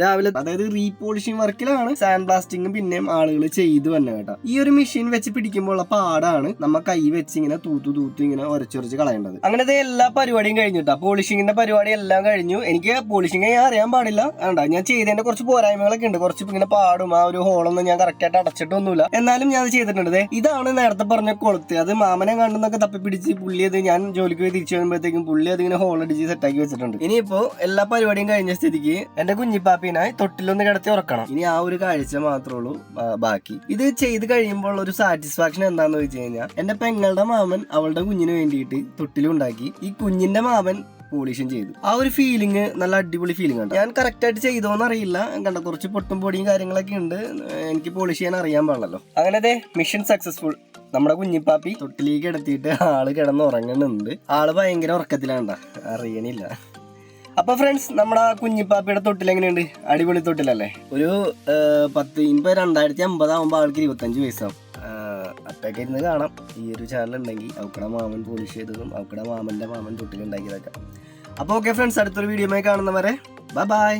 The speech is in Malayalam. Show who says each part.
Speaker 1: രാവിലെ അതായത് റീപോളിഷിംഗ് വർക്കിലാണ് സാൻഡ് ബ്ലാസ്റ്റിംഗ് പിന്നെയും ആളുകൾ ചെയ്തു തന്നെ കേട്ടോ. ഈ ഒരു മെഷീൻ വെച്ച് പിടിക്കുമ്പോൾ ഉള്ള പാടാണ് നമ്മ കൈ വെച്ച് ഇങ്ങനെ തൂത്തു തൂത്തു ഇങ്ങനെ ഉരച്ചുരച്ച് കളയേണ്ടത്. അങ്ങനെ എല്ലാ പരിപാടിയും കഴിഞ്ഞിട്ടാ പോളിഷിങ്ങിന്റെ പരിപാടി എല്ലാം കഴിഞ്ഞു. എനിക്ക് പോളിഷിംഗ് ഞാൻ അറിയാൻ പാടില്ല. വേണ്ട ഞാൻ ചെയ്തതിന്റെ കുറച്ച് പോരായ്മകളൊക്കെ ഉണ്ട്. കുറച്ച് ഇങ്ങനെ പാടും. ആ ഒരു ഹോളൊന്നും ഞാൻ കറക്റ്റ് ആയിട്ട് അടച്ചിട്ടൊന്നുമില്ല. എന്നാലും ഞാൻ അത് ചെയ്തിട്ടുണ്ട്. ഇതാണ് നേരത്തെ പറഞ്ഞ കൊളുത്ത്. അത് മാമനെ കണ്ടെന്നൊക്കെ തപ്പി പിടിച്ച് പുള്ളി അത് ഞാൻ ജോലിക്ക് പോയി തിരിച്ചു വരുമ്പോഴത്തേക്കും പുള്ളി അതിങ്ങനെ ഹോൾ അടിച്ച് സെറ്റാക്കി വെച്ചിട്ടുണ്ട്. ഇനിയിപ്പോ എല്ലാ പരിപാടിയും കഴിഞ്ഞ സ്ഥിതിക്ക് എന്റെ കുഞ്ഞിപ്പാപ്പിനെ തൊട്ടിലൊന്ന് കിടത്തി ഉറക്കണം. ഇനി ആ ഒരു കാഴ്ച മാത്രമേ ഉള്ളൂ ബാക്കി. ഇത് ചെയ്ത് കഴിയുമ്പോൾ ഒരു സാറ്റിസ്ഫാക്ഷൻ എന്താന്ന് വെച്ച് കഴിഞ്ഞാൽ എന്റെ പെങ്ങളുടെ മാമൻ അവളുടെ കുഞ്ഞിന് വേണ്ടിയിട്ട് തൊട്ടിലുണ്ടാക്കി ഈ കുഞ്ഞിന്റെ മാമൻ പോളിഷൻ ചെയ്തു. ആ ഒരു ഫീലിംഗ് നല്ല അടിപൊളി ഫീലിംഗ് ആണ്. ഞാൻ കറക്റ്റ് ആയിട്ട് ചെയ്തോന്ന് അറിയില്ല. കണ്ട കുറച്ച് പൊട്ടും പൊടിയും കാര്യങ്ങളൊക്കെ ഉണ്ട്. എനിക്ക് പോളിഷ് ചെയ്യാൻ അറിയാൻ പാടില്ലല്ലോ. അങ്ങനെ അതെ മിഷൻ സക്സസ്ഫുൾ നമ്മുടെ കുഞ്ഞിപ്പാപ്പി തൊട്ടിലേക്ക് എടുത്തിട്ട് ആൾ കിടന്ന് ഉറങ്ങുന്നുണ്ട് ആൾ ഭയങ്കര ഉറക്കത്തിലാണ്ട. അറിയണില്ല. അപ്പൊ ഫ്രണ്ട്സ് നമ്മുടെ കുഞ്ഞിപ്പാപ്പയുടെ തൊട്ടിൽ എങ്ങനെയുണ്ട്? അടിപൊളി തൊട്ടിലല്ലേ? ഒരു പത്ത് ഇപ്പൊ രണ്ടായിരത്തി അമ്പതാകുമ്പോ ആൾക്ക് ഇരുപത്തഞ്ച് വയസ്സാവും. അപ്പൊക്കെ ഇരുന്ന് കാണാം. ഈ ഒരു ചാനൽ ഉണ്ടെങ്കിൽ അവക്കടെ മാമൻ പോളിഷ് ചെയ്തതും അവക്കടെ മാമന്റെ മാമൻ തൊട്ടിലുണ്ടാക്കിയതൊക്കെ. അപ്പോൾ ഓക്കെ ഫ്രണ്ട്സ് അടുത്തൊരു വീഡിയോ കാണുന്നവരെ ബൈ ബൈ